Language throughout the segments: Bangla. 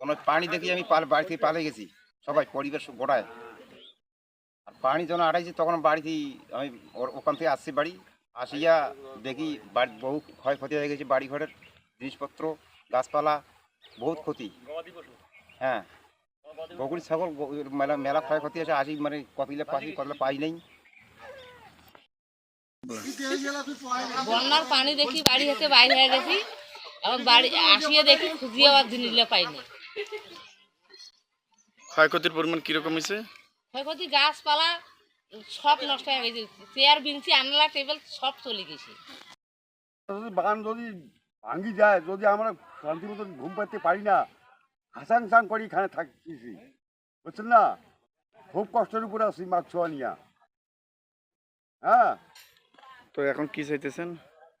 কোনো পানি দেখি আমি পাল, বাড়ি থেকে পালিয়ে গেছি। সবাই পরিবেশ গোড়ায়। আর পানি যখন আড়াইছি তখন বাড়িতে আমি ওখান থেকে আসছি বাড়ি। আসিয়া দেখি বাড়ি বহু ক্ষয়ক্ষতি হয়ে গেছে বাড়ি ঘরের জিনিসপত্র, গাছপালা, বহুত ক্ষতি। হ্যাঁ। বগুড়ি ছাগল মেলা মেলা ক্ষয়ক্ষতি আছে আসি মানে কপিলে পাখি কতলে পাই নেই। বন্যার পানি দেখি বাড়ি থেকে বাইরে হয়ে গেছি। এখন বাড়ি আসিয়ে দেখি খুঁজিয়ে আবার জিনিসগুলো পাইনি ক্ষয়ক্ষতির পরিমাণ কীরকম হয়েছে? ক্ষয়ক্ষতি গাছপালা সব নষ্ট হয়ে গেছে। চেয়ার বিনছি আনলা টেবিল সব চলে গেছে। বাগান যদি ভাঙ্গি যায় যদি আমরা শান্তি মতন ঘুম পাইতে পারি না হাসাং সাং করি এখানে থাকছি বুঝছেন না? খুব কষ্টের উপরে আছি মাছ ছোঁয়া নিয়া। হ্যাঁ? তো এখন কি চাইতেছেন?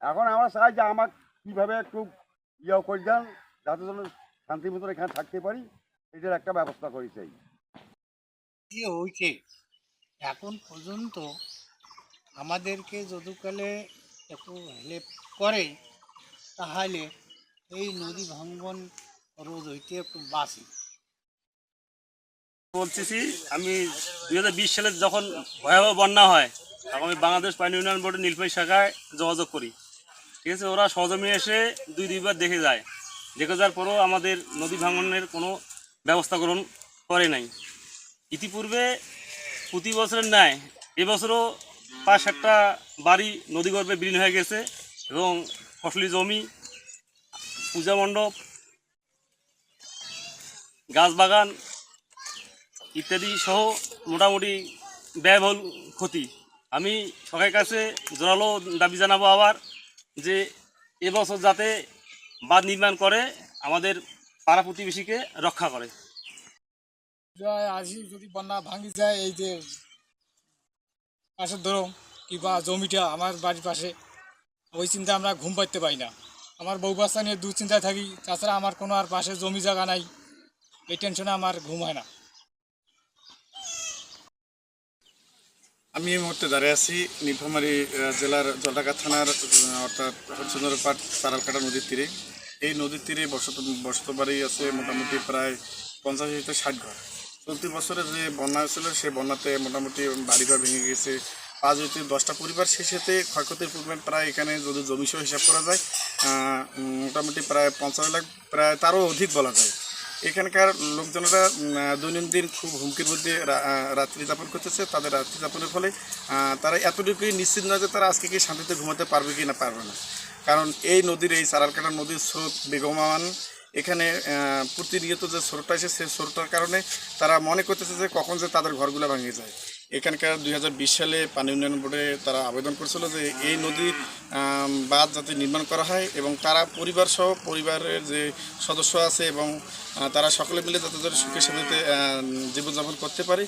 এখন আমরা চাই যে আমার কীভাবে একটু ইয়ে করে দেন যাতে যেন শান্তি মতন এখানে থাকতে পারি এটার একটা ব্যবস্থা করি চাই কি হয়েছে এখন পর্যন্ত আমাদেরকে যদুকালে একটু হেল্প করে তাহলে এই নদী ভাঙ্গন রোধ হইতে একটু বাঁচি। বলতেছি আমি দুই হাজার বিশ সালে যখন ভয়াবহ বন্যা হয় তখন আমি বাংলাদেশ পানি উন্নয়ন বোর্ডের নীলফাই শাখায় যোগাযোগ করি। ঠিক আছে ওরা সহজমে এসে দুই দুইবার দেখে যায়। দেখে যাওয়ার পরও আমাদের নদী ভাঙনের কোনো ব্যবস্থা গ্রহণ করে নাই। ইতিপূর্বে প্রতি বছরের ন্যায় এবছরও পাঁচ সাতটা বাড়ি নদীগর্ভে বিলীন হয়ে গেছে এবং ফসলি জমি, পূজা মণ্ডপ, গাছ বাগান ইত্যাদি সহ মোটামুটি ব্যয়বহুল ক্ষতি। আমি সরকারের কাছে জোরালো দাবি জানাব আবার যে এবছর যাতে বাঁধ নির্মাণ করে আমাদের পাড়া প্রতিবেশীকে রক্ষা করে। আসি যদি বন্যা ভাঙি যায় এই যে পাশের ধরো কিংবা জমিটা আমার বাড়ির পাশে, ওই চিন্তা আমরা ঘুম পাইতে পারি না। আমার বউ বাচ্চা নিয়ে দুশ্চিন্তায় থাকি, তাছাড়া আমার কোনো আর পাশে জমি জায়গা নাই, এই টেনশনে আমার ঘুম হয় না। আমি এই মুহূর্তে দাঁড়িয়ে আছি নীলফামারী জেলার জলঢাকা থানার অর্থাৎ হরচন্দ্রপাট তারালকাটা নদীর তীরে। এই নদীর তীরে বসত বসত বাড়ি আছে মোটামুটি প্রায় পঞ্চাশ থেকে ষাট ঘর। চলতি বছরে যে বন্যা হয়েছিল, সেই বন্যাতে মোটামুটি বাড়িঘর ভেঙে গেছে পাঁচ হইতে দশটা পরিবার শেষেতে ক্ষয়ক্ষতির পরিমাণ প্রায় এখানে যদি জমিসহ হিসাব করা যায় মোটামুটি প্রায় পঞ্চাশ লাখ, প্রায় তারও অধিক বলা যায়। এখানকার লোকজনেরা দৈনন্দিন খুব হুমকির মধ্যে রাত্রি যাপন করতেছে, তাদের রাত্রি যাপনের ফলে তারা এতটুকুই নিশ্চিত নয় যে তারা আজকে কি শান্তিতে ঘুমাতে পারবে কি না পারবে না। কারণ এই নদীর, এই সারালকাটা নদীর স্রোত বেগমান। এখানে প্রতিনিয়ত যে স্রোতটা আছে সেই স্রোতটার কারণে তারা মনে করতেছে যে কখন যে তাদের ঘরগুলো ভাঙে যায়। এখানকার দুই হাজার বিশ সালে পানি উন্নয়ন বোর্ডে তারা আবেদন করেছিল যে এই নদীর বাঁধ যাতে নির্মাণ করা হয় এবং তারা পরিবার সহ পরিবারের যে সদস্য আছে এবং তারা সকলে মিলে যাতে করে সুখে সাথে জীবনযাপন করতে পারে।